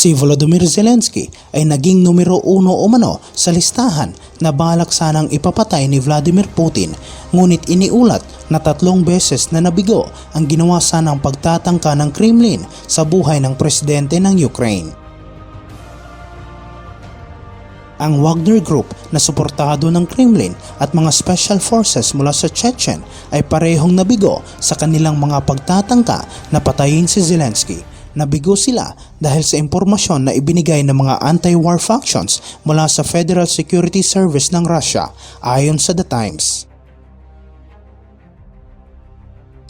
Si Volodymyr Zelensky ay naging numero uno umano sa listahan na balak sanang ipapatay ni Vladimir Putin ngunit iniulat na tatlong beses na nabigo ang ginawa sanang pagtatangka ng Kremlin sa buhay ng presidente ng Ukraine. Ang Wagner Group na suportado ng Kremlin at mga special forces mula sa Chechen ay parehong nabigo sa kanilang mga pagtatangka na patayin si Zelensky. Nabigo sila dahil sa impormasyon na ibinigay ng mga anti-war factions mula sa Federal Security Service ng Russia ayon sa The Times.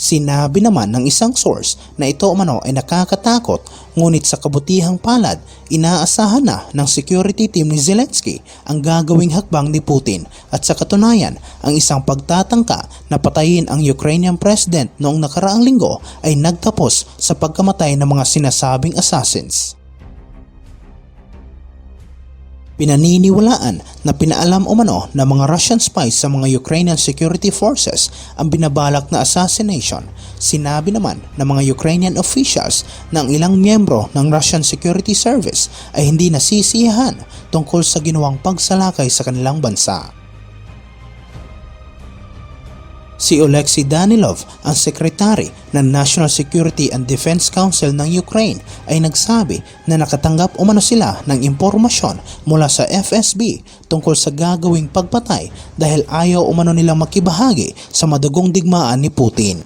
Sinabi naman ng isang source na ito umano ay nakakatakot ngunit sa kabutihang palad inaasahan na ng security team ni Zelensky ang gagawing hakbang ni Putin at sa katunayan ang isang pagtatangka na patayin ang Ukrainian president noong nakaraang linggo ay nagtapos sa pagkamatay ng mga sinasabing assassins. Pinaniniwalaan na pinaalam umano ng mga Russian spies sa mga Ukrainian security forces ang binabalak na assassination. Sinabi naman ng mga Ukrainian officials na ang ilang miyembro ng Russian Security Service ay hindi nasisiyahan tungkol sa ginawang pagsalakay sa kanilang bansa. Si Oleksiy Danilov, ang sekretary ng National Security and Defense Council ng Ukraine ay nagsabi na nakatanggap umano sila ng impormasyon mula sa FSB tungkol sa gagawing pagpatay dahil ayaw umano nilang makibahagi sa madugong digmaan ni Putin.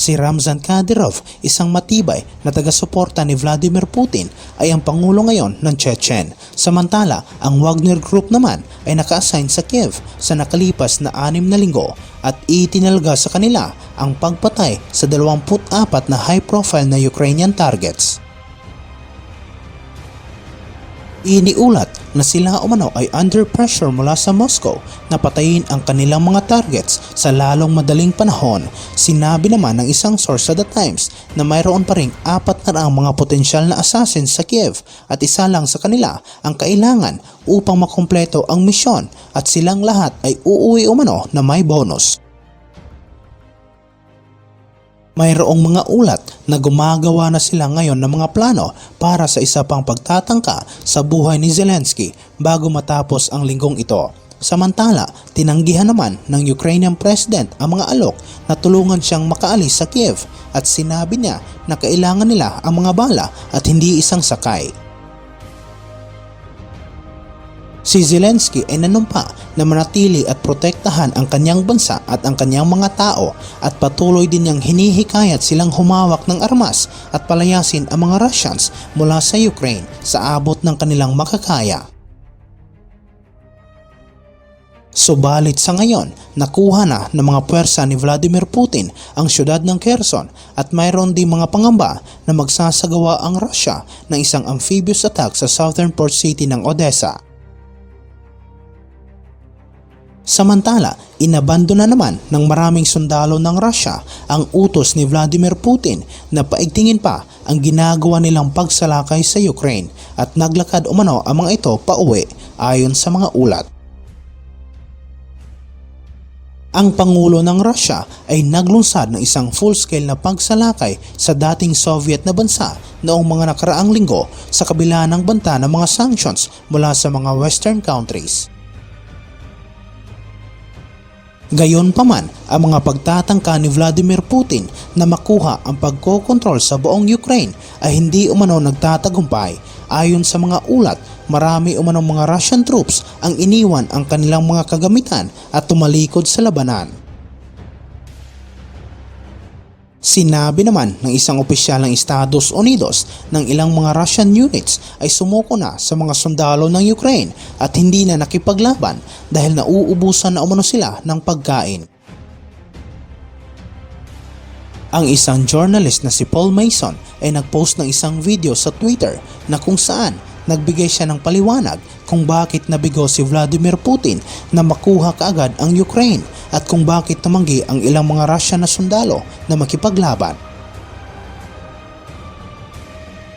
Si Ramzan Kadyrov, isang matibay na taga-suporta ni Vladimir Putin ay ang pangulo ngayon ng Chechen. Samantala, ang Wagner Group naman ay naka-assign sa Kiev sa nakalipas na anim na linggo at itinalaga sa kanila ang pagpatay sa 24 na high-profile na Ukrainian targets. Iniulat na sila umano ay under pressure mula sa Moscow na patayin ang kanilang mga targets sa lalong madaling panahon. Sinabi naman ng isang source sa The Times na mayroon pa ring apat na raang mga potensyal na assassins sa Kiev at isa lang sa kanila ang kailangan upang makumpleto ang misyon at silang lahat ay uuwi umano na may bonus. Mayroong mga ulat na gumagawa na sila ngayon ng mga plano para sa isa pang pagtatangka sa buhay ni Zelensky bago matapos ang linggong ito. Samantala, tinanggihan naman ng Ukrainian President ang mga alok na tulungan siyang makaalis sa Kiev at sinabi niya na kailangan nila ang mga bala at hindi isang sakay. Si Zelensky ay nanumpa na manatili at protektahan ang kanyang bansa at ang kanyang mga tao at patuloy din niyang hinihikayat silang humawak ng armas at palayasin ang mga Russians mula sa Ukraine sa abot ng kanilang makakaya. Subalit sa ngayon, nakuha na ng mga puwersa ni Vladimir Putin ang syudad ng Kherson at mayroon din mga pangamba na magsasagawa ang Russia ng isang amphibious attack sa southern port city ng Odessa. Samantala, inabando na naman ng maraming sundalo ng Russia ang utos ni Vladimir Putin na paigtingin pa ang ginagawa nilang pagsalakay sa Ukraine at naglakad umano ang mga ito pauwi ayon sa mga ulat. Ang Pangulo ng Russia ay naglunsad ng isang full-scale na pagsalakay sa dating Soviet na bansa noong mga nakaraang linggo sa kabila ng banta ng mga sanctions mula sa mga Western countries. Gayon pa man, ang mga pagtatangka ni Vladimir Putin na makuha ang pagkokontrol sa buong Ukraine ay hindi umano nagtatagumpay. Ayon sa mga ulat, marami umanong mga Russian troops ang iniwan ang kanilang mga kagamitan at tumalikod sa labanan. Sinabi naman ng isang opisyal ng Estados Unidos ng ilang mga Russian units ay sumuko na sa mga sundalo ng Ukraine at hindi na nakipaglaban dahil nauubusan na umano sila ng pagkain. Ang isang journalist na si Paul Mason ay nagpost ng isang video sa Twitter na kung saan nagbigay siya ng paliwanag kung bakit nabigo si Vladimir Putin na makuha kaagad ang Ukraine at kung bakit tumanggi ang ilang mga Russian na sundalo na makipaglaban.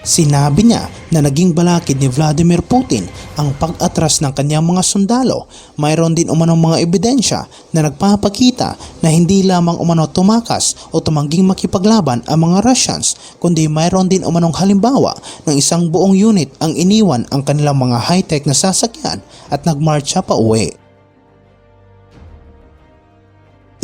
Sinabi niya na naging balakid ni Vladimir Putin ang pag-atras ng kanyang mga sundalo. Mayroon din umanong mga ebidensya na nagpapakita na hindi lamang umano tumakas o tumangging makipaglaban ang mga Russians kundi mayroon din umanong halimbawa ng isang buong unit ang iniwan ang kanilang mga high-tech na sasakyan at nagmarcha pa uwi.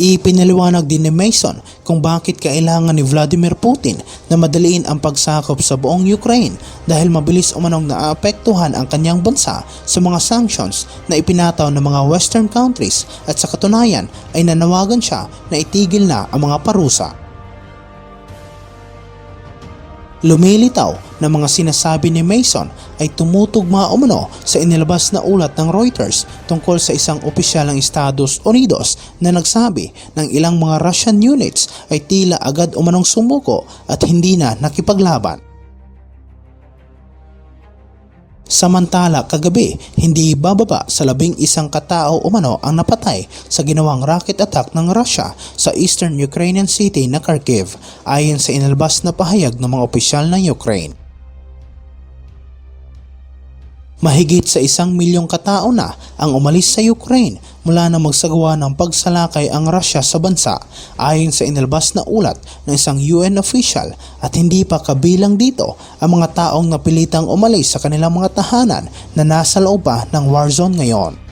Ipinaliwanag din ni Mason kung bakit kailangan ni Vladimir Putin na madaliin ang pagsakop sa buong Ukraine dahil mabilis umanong naapektuhan ang kanyang bansa sa mga sanctions na ipinataw ng mga western countries at sa katunayan ay nanawagan siya na itigil na ang mga parusa. Lumilitaw na mga sinasabi ni Mason ay tumutugma umano sa inilabas na ulat ng Reuters tungkol sa isang opisyal ng Estados Unidos na nagsabi ng ilang mga Russian units ay tila agad umanong sumuko at hindi na nakipaglaban. Samantala kagabi, hindi bababa sa labing isang katao umano ang napatay sa ginawang rocket attack ng Russia sa eastern Ukrainian city na Kharkiv ayon sa inalabas na pahayag ng mga opisyal ng Ukraine. Mahigit sa isang milyong katao na ang umalis sa Ukraine mula na magsagawa ng pagsalakay ang Russia sa bansa ayon sa inilabas na ulat ng isang UN official at hindi pa kabilang dito ang mga taong napilitang umalis sa kanilang mga tahanan na nasa loob pa ng war zone ngayon.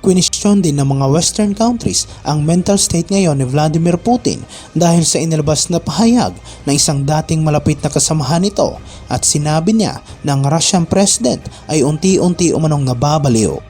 Question din ng mga western countries ang mental state ngayon ni Vladimir Putin dahil sa inilabas na pahayag ng isang dating malapit na kasamahan nito at sinabi niya na ang Russian president ay unti-unti umanong nababaliw.